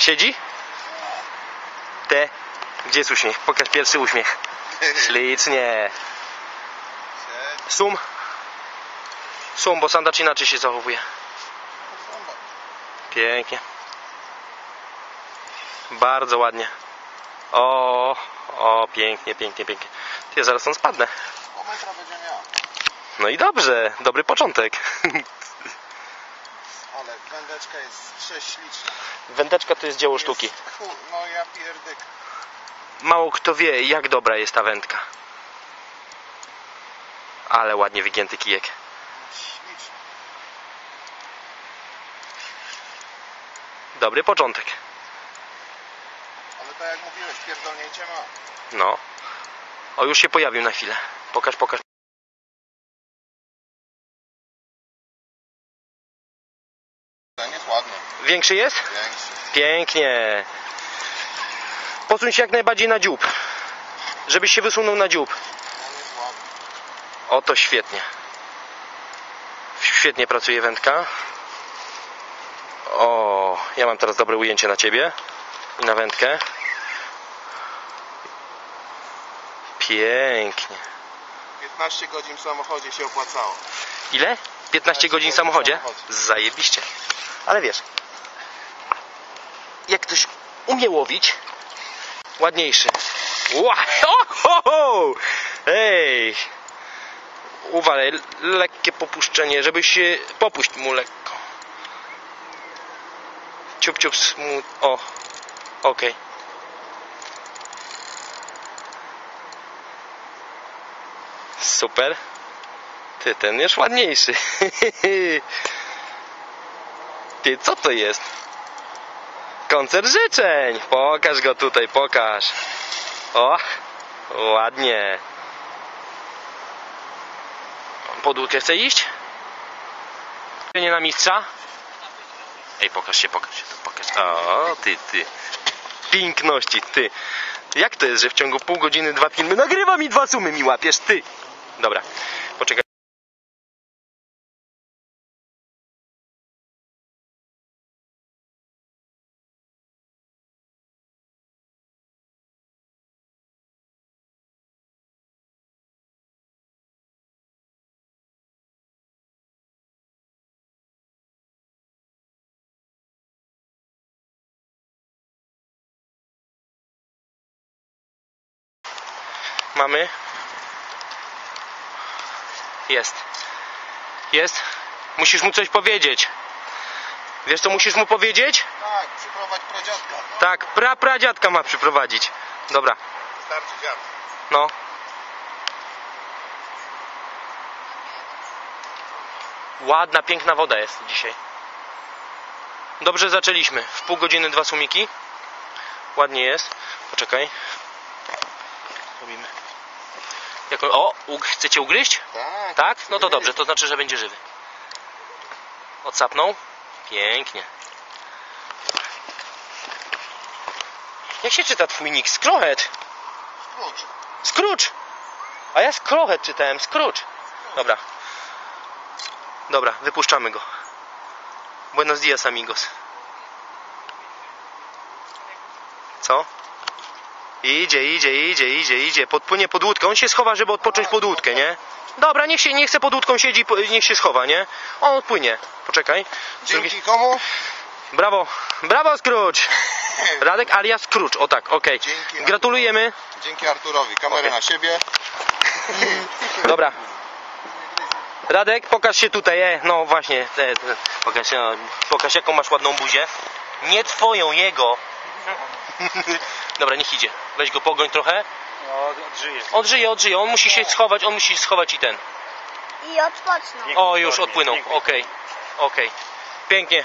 Siedzi? Te. Gdzie jest uśmiech? Pokaż pierwszy uśmiech. Ślicznie. Sum. Sum, bo sandacz inaczej się zachowuje. Pięknie. Bardzo ładnie. O, o, pięknie, pięknie, pięknie. Ty, zaraz on spadnę. No i dobrze, dobry początek. Ale wędeczka jest prześliczna. Wędeczka to jest dzieło sztuki. Jest, kur, no ja pierdyk. Mało kto wie, jak dobra jest ta wędka. Ale ładnie wygięty kijek. Śliczna. Dobry początek. Ale tak jak mówiłeś, pierdolnięcie ma. No. O, już się pojawił na chwilę. Pokaż, pokaż. Ten jest ładny. Większy jest? Większy. Pięknie. Posuń się jak najbardziej na dziób. Żebyś się wysunął na dziób. On jest ładny. Oto świetnie. Świetnie pracuje wędka. O, ja mam teraz dobre ujęcie na ciebie i na wędkę. Pięknie. 15 godzin w samochodzie się opłacało. Ile? 15 godzin w samochodzie? Zajebiście. Ale wiesz, jak ktoś umie łowić, ładniejszy. Ła! Ho, ho! Ej! Lekkie popuszczenie, żeby się... Popuść mu lekko. Ciup, ciup, mu... O, okej. Super. Ty, ten już ładniejszy. Ty, co to jest? Koncert życzeń. Pokaż go tutaj, pokaż. O, ładnie. Podłódkę chce iść? Nie na mistrza? Ej, pokaż się, pokaż się, pokaż. O, ty, ty. Piękności, ty. Jak to jest, że w ciągu pół godziny dwa filmy nagrywam i dwa sumy mi łapiesz, ty? Dobra, poczekaj. Mamy. Jest. Jest. Musisz mu coś powiedzieć. Wiesz co musisz mu powiedzieć? Tak, przyprowadź pradziadka. Tak, pra pradziadka ma przyprowadzić. Dobra, Starczy dziad. no. Ładna, piękna woda jest dzisiaj. Dobrze zaczęliśmy. W pół godziny dwa sumiki. Ładnie jest. Poczekaj. Robimy. Jako, o, ug, chcecie ugryźć? Tak. Tak? No to dobrze, to znaczy, że będzie żywy. Odsapnął. Pięknie. Jak się czyta twój nick? Screwhead. Klucz. Scrooge! A ja Screwhead czytałem. Scrooge. Dobra. Dobra, wypuszczamy go. Buenos dias, amigos. Co? Idzie, idzie, idzie, idzie, idzie. Podpłynie pod łódkę. On się schowa, żeby odpocząć pod łódkę, nie? Dobra, niech się, nie chce pod łódką siedzi, niech się schowa, nie? On odpłynie. Poczekaj. Drugi- Dzięki komu? Brawo, brawo Scrooge! Radek alias Scrooge, o tak, okej. Dzięki. Gratulujemy. Dzięki Arturowi. Kamerę Okej. na siebie. Dobra. Radek, pokaż się tutaj, e, no właśnie, te, te, pokaż, się, no, pokaż jaką masz ładną buzię. Nie twoją, jego. Dobra, niech idzie. Weź go pogoń trochę. No, odżyje. Odżyje, odżyje, on musi się schować, on musi schować i ten. I odpocznął. O, już odpłynął, okej, okej. Pięknie.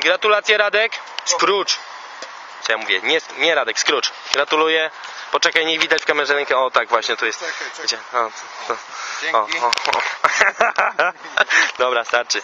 Gratulacje Radek. Scrooge. Co ja mówię? Nie, nie Radek, Scrooge. Gratuluję. Poczekaj, nie widać w kamerze rękę. O tak, właśnie tu jest. Czekaj, czekaj. Wiecie, o, to, o, Dzięki. o, o. Dobra, starczy.